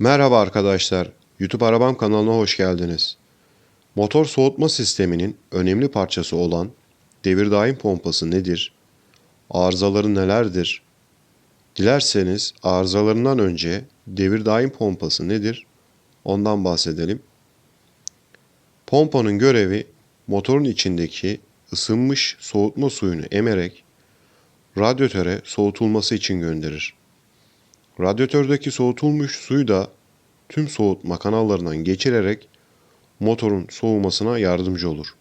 Merhaba arkadaşlar, YouTube Arabam kanalına hoş geldiniz. Motor soğutma sisteminin önemli parçası olan devir daim pompası nedir? Arızaları nelerdir? Dilerseniz arızalarından önce devir daim pompası nedir? Ondan bahsedelim. Pompanın görevi motorun içindeki ısınmış soğutma suyunu emerek radyatöre soğutulması için gönderir. Radyatördeki soğutulmuş suyu da tüm soğutma kanallarından geçirerek motorun soğumasına yardımcı olur.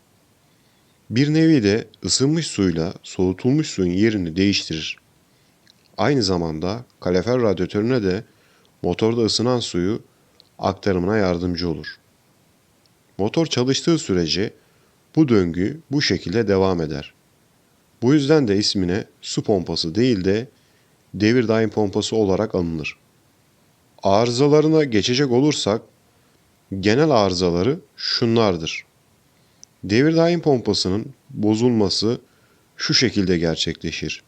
Bir nevi de ısınmış suyla soğutulmuş suyun yerini değiştirir. Aynı zamanda kalefer radyatörüne de motorda ısınan suyu aktarımına yardımcı olur. Motor çalıştığı sürece bu döngü bu şekilde devam eder. Bu yüzden de ismine su pompası değil de devir daim pompası olarak anılır. Arızalarına geçecek olursak genel arızaları şunlardır. Devir daim pompasının bozulması şu şekilde gerçekleşir.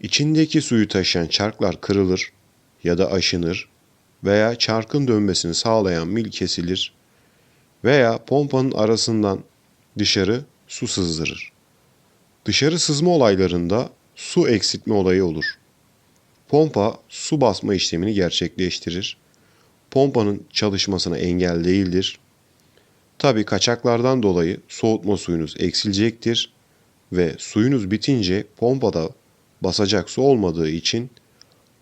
İçindeki suyu taşıyan çarklar kırılır ya da aşınır veya çarkın dönmesini sağlayan mil kesilir veya pompanın arasından dışarı su sızdırır. Dışarı sızma olaylarında su eksiltme olayı olur. Pompa su basma işlemini gerçekleştirir. Pompanın çalışmasına engel değildir. Tabi kaçaklardan dolayı soğutma suyunuz eksilecektir ve suyunuz bitince pompada basacak su olmadığı için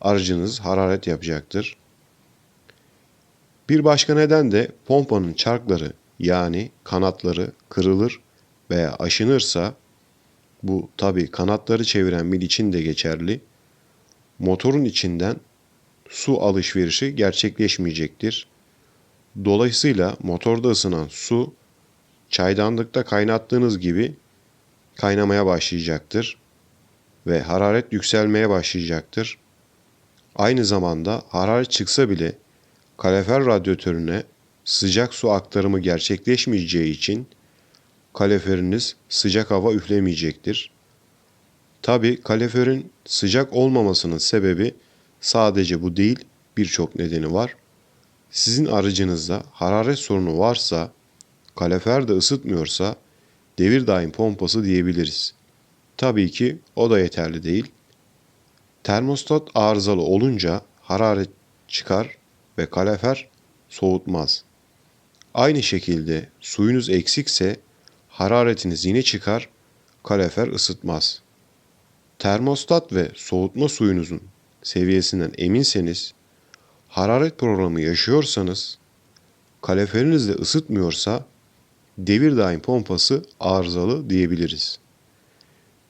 aracınız hararet yapacaktır. Bir başka neden de pompanın çarkları yani kanatları kırılır veya aşınırsa bu tabi kanatları çeviren mil için de geçerli. Motorun içinden su alışverişi gerçekleşmeyecektir. Dolayısıyla motorda ısınan su çaydanlıkta kaynattığınız gibi kaynamaya başlayacaktır ve hararet yükselmeye başlayacaktır. Aynı zamanda hararet çıksa bile kalefer radyatörüne sıcak su aktarımı gerçekleşmeyeceği için kaleferiniz sıcak hava üflemeyecektir. Tabi kaleferin sıcak olmamasının sebebi sadece bu değil birçok nedeni var. Sizin aracınızda hararet sorunu varsa, kalefer de ısıtmıyorsa devir daim pompası diyebiliriz. Tabii ki o da yeterli değil. Termostat arızalı olunca hararet çıkar ve kalefer soğutmaz. Aynı şekilde suyunuz eksikse hararetiniz yine çıkar, kalefer ısıtmaz. Termostat ve soğutma suyunuzun seviyesinden eminseniz, hararet programı yaşıyorsanız, kaleferiniz de ısıtmıyorsa devir daim pompası arızalı diyebiliriz.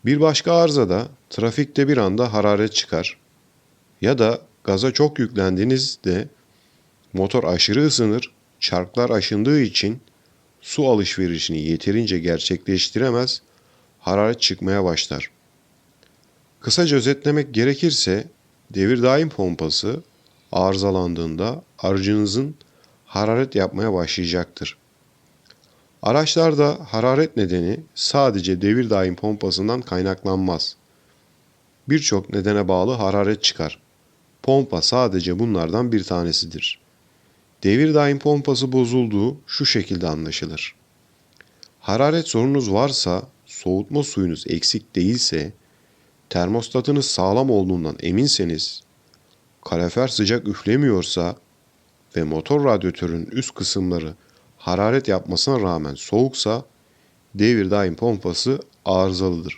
Bir başka arızada trafikte bir anda hararet çıkar ya da gaza çok yüklendiğinizde motor aşırı ısınır, çarklar aşındığı için su alışverişini yeterince gerçekleştiremez, hararet çıkmaya başlar. Kısaca özetlemek gerekirse devir daim pompası arızalandığında aracınızın hararet yapmaya başlayacaktır. Araçlarda hararet nedeni sadece devir daim pompasından kaynaklanmaz. Birçok nedene bağlı hararet çıkar. Pompa sadece bunlardan bir tanesidir. Devir daim pompası bozulduğu şu şekilde anlaşılır. Hararet sorunuz varsa, soğutma suyunuz eksik değilse, termostatınız sağlam olduğundan eminseniz, kalefer sıcak üflemiyorsa ve motor radyatörün üst kısımları hararet yapmasına rağmen soğuksa devir daim pompası arızalıdır.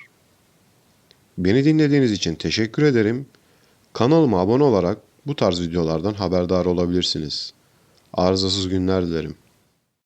Beni dinlediğiniz için teşekkür ederim. Kanalıma abone olarak bu tarz videolardan haberdar olabilirsiniz. Arızasız günler dilerim.